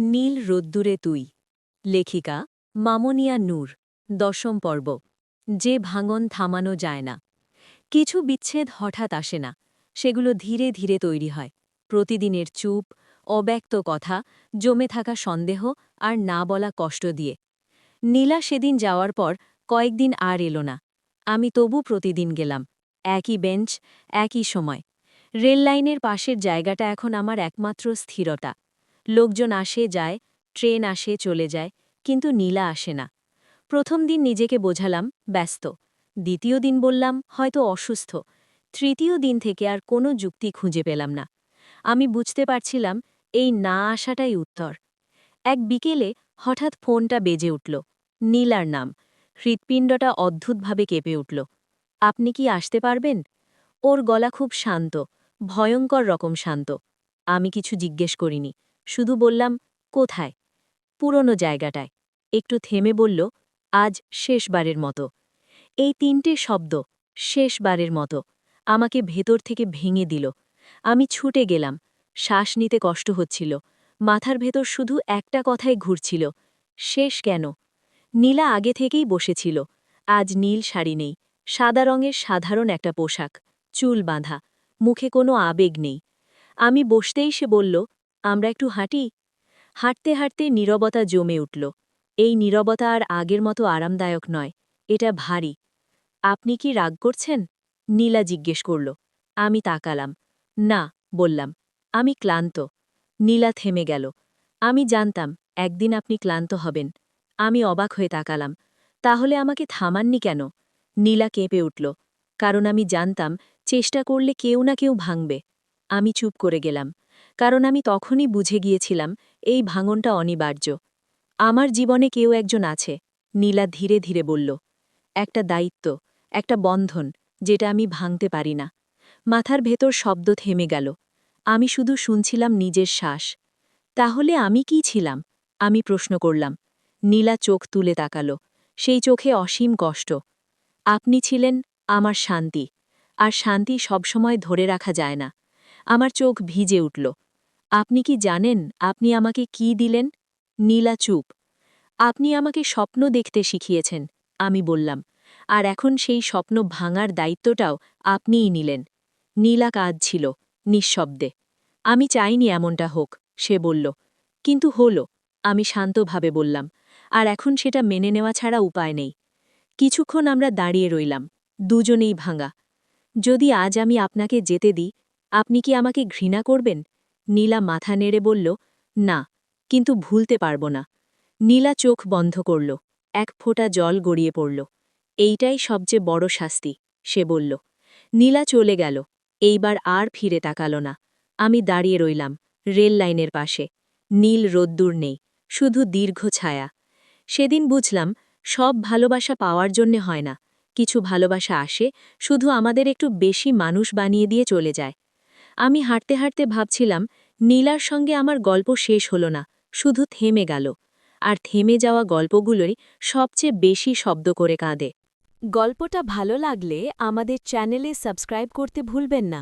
নীল রোদ্দুরে তুই। লেখিকা, মামনিয়া নূর, দশম পর্ব। যে ভাঙন থামানো যায় না। কিছু বিচ্ছেদ হঠাৎ আসে না। সেগুলো ধীরে ধীরে তৈরি হয়। প্রতিদিনের চুপ, অব্যক্ত কথা, জমে থাকা সন্দেহ আর না বলা কষ্ট দিয়ে। নীলা সেদিন যাওয়ার পর কয়েকদিন আর এলো না। আমি তবু প্রতিদিন গেলাম। একই বেঞ্চ, একই সময়। রেললাইনের পাশের জায়গাটা এখন আমার একমাত্র স্থিরতা। লোকজন আসে যায়, ট্রেন আসে, চলে যায়, কিন্তু নীলা আসে না। প্রথম দিন নিজেকে বোঝালাম, ব্যস্ত। দ্বিতীয় দিন বললাম, হয়তো অসুস্থ। তৃতীয় দিন থেকে আর কোনো যুক্তি খুঁজে পেলাম না। আমি বুঝতে পারছিলাম, এই না আসাটাই উত্তর। এক বিকেলে হঠাৎ ফোনটা বেজে উঠল। নীলার নাম। হৃৎপিণ্ডটা অদ্ভুতভাবে কেঁপে উঠল। আপনি কি আসতে পারবেন? ওর গলা খুব শান্ত, ভয়ঙ্কর রকম শান্ত। আমি কিছু জিজ্ঞেস করিনি। শুধু বললাম, কোথায়? পুরনো জায়গাটায়। একটু থেমে বলল, আজ শেষবারের মতো। এই তিনটে শব্দ শেষবারের মতো আমাকে ভেতর থেকে ভেঙে দিল। আমি ছুটে গেলাম। শ্বাস নিতে কষ্ট হচ্ছিল। মাথার ভেতর শুধু একটা কথাই ঘুরছিল, শেষ কেন? নীলা আগে থেকেই বসেছিল। আজ নীল শাড়ি নেই। সাদা রঙের সাধারণ একটা পোশাক, চুল বাঁধা, মুখে কোনো আবেগ নেই। আমি বসতেই সে বলল আমরা একটু হাঁটি। হাঁটতে হাঁটতে নীরবতা জমে উঠল। এই নীরবতা আর আগের মতো আরামদায়ক নয়, এটা ভারী। আপনি কি রাগ করছেন? নীলা জিজ্ঞেস করল। আমি তাকালাম। না, বললাম। আমি ক্লান্ত। নীলা থেমে গেল। আমি জানতাম, একদিন আপনি ক্লান্ত হবেন। আমি অবাক হয়ে তাকালাম। তাহলে আমাকে থামাননি কেন? নীলা কেঁপে উঠল। কারণ আমি জানতাম, চেষ্টা করলে কেউ না কেউ ভাঙবে। আমি চুপ করে গেলাম। কারণ আমি তখনই বুঝে গিয়েছিলাম, এই ভাঙনটা অনিবার্য। আমার জীবনে কেউ একজন আছে, নীলা ধীরে ধীরে বলল। একটা দায়িত্ব, একটা বন্ধন, যেটা আমি ভাঙতে পারি না। মাথার ভেতর শব্দ থেমে গেল। আমি শুধু শুনছিলাম নিজের শ্বাস। তাহলে আমি কি ছিলাম? আমি প্রশ্ন করলাম। নীলা চোখ তুলে তাকালো। সেই চোখে অসীম কষ্ট। আপনি ছিলেন আমার শান্তি। আর শান্তি সবসময় ধরে রাখা যায় না। আমার চোখ ভিজে উঠল। আপনি কি জানেন আপনি আমাকে কি দিলেন? নীলা চুপ। আপনি আমাকে স্বপ্ন দেখতে শিখিয়েছেন, আমি বললাম। আর এখন সেই স্বপ্ন ভাঙার দায়িত্বটাও আপনিই নিলেন। নীলা কাজ ছিল নিঃশব্দে। আমি চাইনি এমনটা হোক, সে বলল। কিন্তু হল, আমি শান্তভাবে বললাম। আর এখন সেটা মেনে নেওয়া ছাড়া উপায় নেই। কিছুক্ষণ আমরা দাঁড়িয়ে রইলাম, দুজনেই ভাঙা। যদি আজ আমি আপনাকে যেতে দিই আপনি কি আমাকে ঘৃণা করবেন? নীলা মাথা নেড়ে বলল, না, কিন্তু ভুলতে পারব না। নীলা চোখ বন্ধ করল, এক ফোঁটা জল গড়িয়ে পড়ল। এইটাই সবচেয়ে বড় শাস্তি, সে বলল। নীলা চলে গেল, এইবার আর ফিরে তাকাল না। আমি দাঁড়িয়ে রইলাম, রেল লাইনের পাশে। নীল রোদ্দুর নেই, শুধু দীর্ঘ ছায়া। সেদিন বুঝলাম, সব ভালোবাসা পাওয়ার জন্যে হয় না। কিছু ভালোবাসা আসে, শুধু আমাদের একটু বেশি মানুষ বানিয়ে দিয়ে চলে যায়। আমি হাঁটতে হাঁটতে ভাবছিলাম, নীলার সঙ্গে আমার গল্প শেষ হলো না, শুধু থেমে গেল। আর থেমে যাওয়া গল্পগুলোই সবচেয়ে বেশি শব্দ করে কাঁদে। গল্পটা ভালো লাগলে আমাদের চ্যানেলে সাবস্ক্রাইব করতে ভুলবেন না।